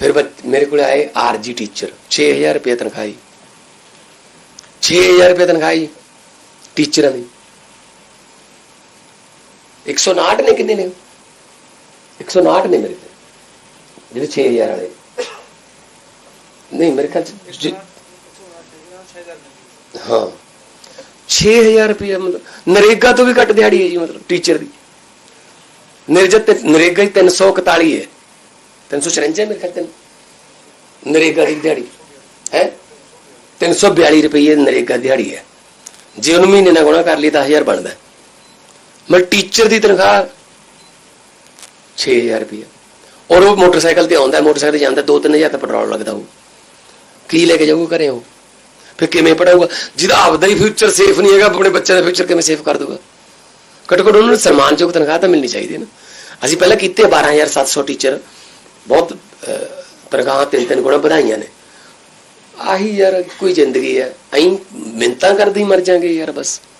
ਫਿਰ ਮੇਰੇ ਕੋਲ ਆਏ ਆਰਜੀ ਟੀਚਰ 6000 ਰੁਪਏ ਤਨਖਾਹੀ 6000 ਰੁਪਏ ਤਨਖਾਹੀ ਟੀਚਰਾਂ ਦੀ 159 ਨੇ ਕਿੰਨੇ ਨੇ 159 ਨੇ ਮੇਰੇ ਤੇ ਜਿਹੜੇ 6000 ਵਾਲੇ ਨਹੀਂ ਮੇਰੇ ਖਿਆਲ ਹਾਂ 6000 ਰੁਪਏ ਮਤਲਬ ਨਰੇਗਾ ਤੋਂ ਵੀ ਘੱਟ ਦਿਹਾੜੀ ਹੈ ਜੀ ਮਤਲਬ ਟੀਚਰ ਦੀ ਨਰੇਗਾ ਤੇ ਨਰੇਗਾ ਹੀ 341 ਹੈ 354 ਮੇਰੇ ਖਿਆਲ ਤੇ ਨਰੇਗਾ ਦੀ ਦਿਹਾੜੀ, ਹੈ? 342 ਰੁਪਏ ਨਰੇਗਾ ਦਿਹਾੜੀ ਹੈ। ਜੇ ਉਹਨੂੰ ਮਹੀਨੇ ਨਾਲ ਗੁਣਾ ਕਰ ਲਈ ਤਾਂ 1000 ਬਣਦਾ। ਮੈਂ ਟੀਚਰ ਦੀ ਤਨਖਾਹ 6000 ਰੁਪਏ ਔਰ ਉਹ ਮੋਟਰਸਾਈਕਲ ਤੇ ਆਉਂਦਾ, ਮੋਟਰਸਾਈਕਲ ਤੇ ਜਾਂਦਾ 2-3000 ਤਾਂ ਪੈਟਰੋਲ ਲੱਗਦਾ ਉਹ ਕੀ ਲੈ ਕੇ ਜਾਊਗਾ ਘਰੇ ਉਹ? ਫਿਰ ਕਿਵੇਂ ਪੜਾਊਗਾ ਜਿਹਦਾ ਆਪਦਾ ਹੀ ਫਿਊਚਰ ਸੇਫ ਨਹੀਂ ਹੈਗਾ, ਆਪਣੇ ਬੱਚਿਆਂ ਦਾ ਫਿਊਚਰ ਕਿਵੇਂ ਸੇਫ ਕਰ ਦੂਗਾ ਘੱਟੋ ਘੱਟ ਉਹਨਾਂ ਨੂੰ ਸਨਮਾਨਯੋਗ ਤਨਖਾਹ ਤਾਂ ਮਿਲਣੀ ਚਾਹੀਦੀ ਹੈ ਨਾ। ਅਸੀਂ ਪਹਿਲਾਂ ਕੀਤੇ 12700 ਟੀਚਰ। ਬਹੁਤ ਅਹ, ਤਨਖਾਹਾਂ ਤਿੰਨ ਤਿੰਨ ਗੁਣਾ ਵਧਾਈਆਂ ਨੇ। ਆਹੀ ਯਾਰ ਕੋਈ ਜ਼ਿੰਦਗੀ ਹੈ। ਐਂ ਮਿੰਤਾਂ ਕਰਦੇ ਹੀ ਮਰ ਜਾਾਂਗੇ ਯਾਰ ਬਸ।